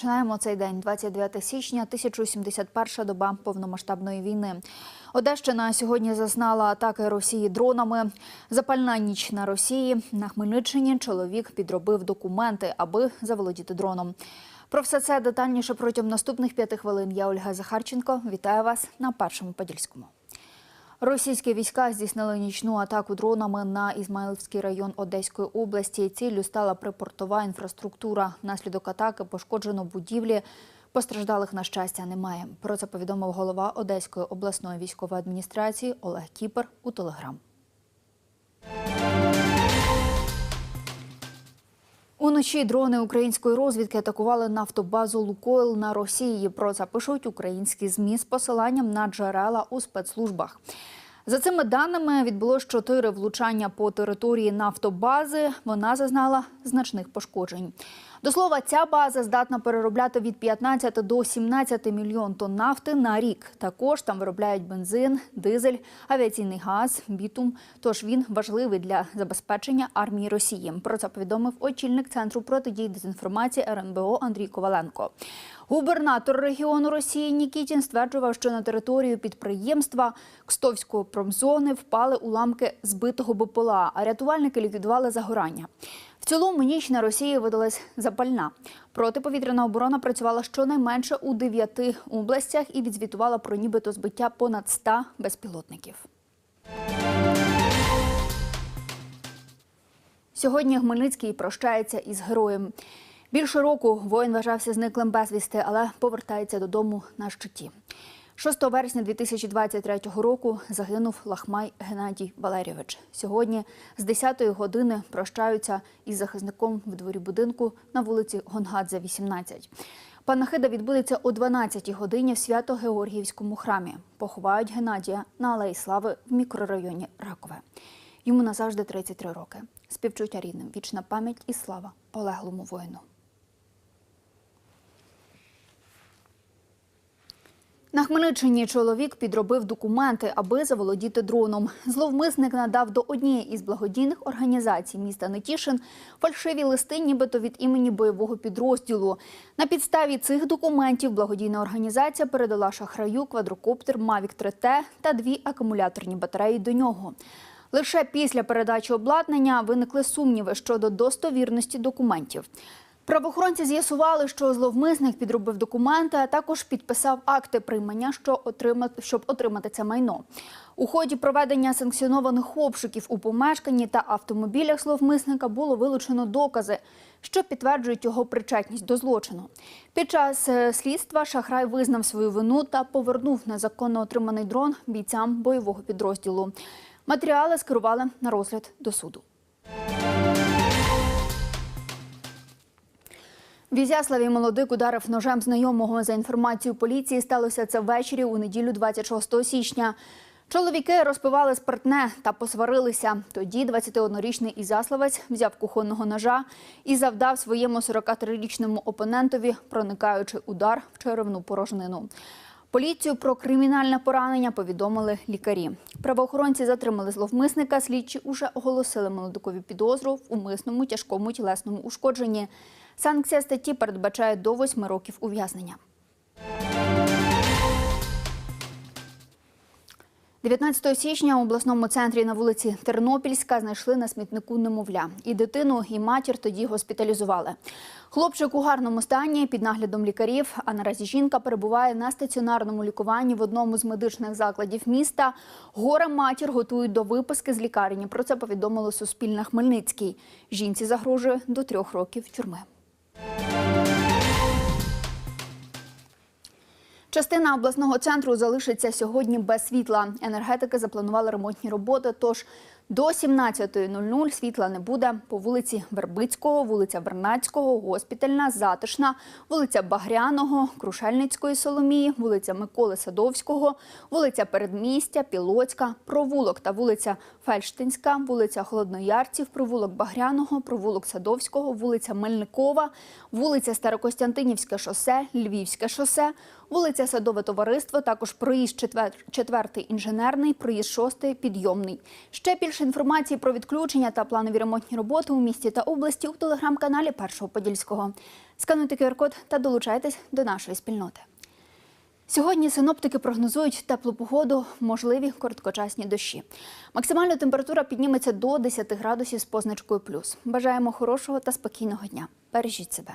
Починаємо цей день, 29 січня, 1071 доба повномасштабної війни. Одещина сьогодні зазнала атаки Росії дронами. Запальна ніч на Росії. На Хмельниччині чоловік підробив документи, аби заволодіти дроном. Про все це детальніше протягом наступних п'яти хвилин. Я Ольга Захарченко. Вітаю вас на першому подільському. Російські війська здійснили нічну атаку дронами на Ізмаїльський район Одеської області. Ціллю стала припортова інфраструктура. Наслідок атаки пошкоджено будівлі. Постраждалих на щастя немає. Про це повідомив голова Одеської обласної військової адміністрації Олег Кіпер у Телеграм. Уночі дрони української розвідки атакували нафтобазу Лукойл на Росії. Про це пишуть українські змі з посиланням на джерела у спецслужбах. За цими даними відбулось чотири влучання по території нафтобази. Вона зазнала значних пошкоджень. До слова, ця база здатна переробляти від 15 до 17 мільйон тонн нафти на рік. Також там виробляють бензин, дизель, авіаційний газ, бітум. Тож він важливий для забезпечення армії Росії. Про це повідомив очільник центру протидії дезінформації РНБО Андрій Коваленко. Губернатор регіону Росії Нікітін стверджував, що на територію підприємства Кстовської промзони впали уламки збитого БПЛА, а рятувальники ліквідували загорання. В цілому ніч на Росії видалась запальна. Протиповітряна оборона працювала щонайменше у дев'яти областях і відзвітувала про нібито збиття понад 100 безпілотників. Сьогодні Хмельницький прощається із героєм. Більше року воїн вважався зниклим безвісти, але повертається додому на щиті. 6 вересня 2023 року загинув Лахмай Геннадій Валерійович. Сьогодні з 10-ї години прощаються із захисником в дворі будинку на вулиці Гонгадзе, 18. Панахида відбудеться о 12-й годині в Свято-Георгіївському храмі. Поховають Геннадія на Алеї Слави в мікрорайоні Ракове. Йому назавжди 33 роки. Співчуття рідним, вічна пам'ять і слава полеглому воїну. На Хмельниччині чоловік підробив документи, аби заволодіти дроном. Зловмисник надав до однієї із благодійних організацій міста Нетішин фальшиві листи, нібито від імені бойового підрозділу. На підставі цих документів благодійна організація передала шахраю квадрокоптер Mavic 3T та дві акумуляторні батареї до нього. Лише після передачі обладнання виникли сумніви щодо достовірності документів. Правоохоронці з'ясували, що зловмисник підробив документи, а також підписав акти приймання, що отримати, щоб отримати це майно. У ході проведення санкціонованих обшуків у помешканні та автомобілях зловмисника було вилучено докази, що підтверджують його причетність до злочину. Під час е, слідства шахрай визнав свою вину та повернув незаконно отриманий дрон бійцям бойового підрозділу. Матеріали скерували на розгляд до суду. В Ізяславі молодик ударив ножем знайомого. За інформацією поліції, сталося це ввечері у неділю 26 січня. Чоловіки розпивали спиртне та посварилися. Тоді 21-річний Ізяславець взяв кухонного ножа і завдав своєму 43-річному опонентові проникаючий удар в черевну порожнину. Поліцію про кримінальне поранення повідомили лікарі. Правоохоронці затримали зловмисника. Слідчі уже оголосили молодикові підозру в умисному тяжкому тілесному ушкодженні. Санкція статті передбачає до 8 років ув'язнення. 19 січня у обласному центрі на вулиці Тернопільська знайшли на смітнику немовля. І дитину, і матір тоді госпіталізували. Хлопчик у гарному стані під наглядом лікарів. А наразі жінка перебуває на стаціонарному лікуванні в одному з медичних закладів міста. Горе матір готують до виписки з лікарні. Про це повідомило Суспільне Хмельницький. Жінці загрожує до трьох років тюрми. Частина обласного центру залишиться сьогодні без світла. Енергетики запланували ремонтні роботи. Тож до 17.00 світла не буде по вулиці Вербицького, вулиця Вернацького, Госпітальна, Затишна, вулиця Багряного, Крушельницької Соломії, вулиця Миколи Садовського, вулиця Передмістя, Пілоцька, Провулок та вулиця Фельштинська, вулиця Холодноярців, провулок Багряного, провулок Садовського, вулиця Мельникова, вулиця Старокостянтинівське шосе, Львівське шосе, вулиця Садове товариство, також проїзд четвер... четвертий інженерний, проїзд шостий підйомний. Ще більше Більше інформації про відключення та планові ремонтні роботи у місті та області у телеграм-каналі Першого Подільського. Скануйте QR-код та долучайтесь до нашої спільноти. Сьогодні синоптики прогнозують теплу погоду, можливі короткочасні дощі. Максимальна температура підніметься до 10 градусів з позначкою плюс. Бажаємо хорошого та спокійного дня. Бережіть себе.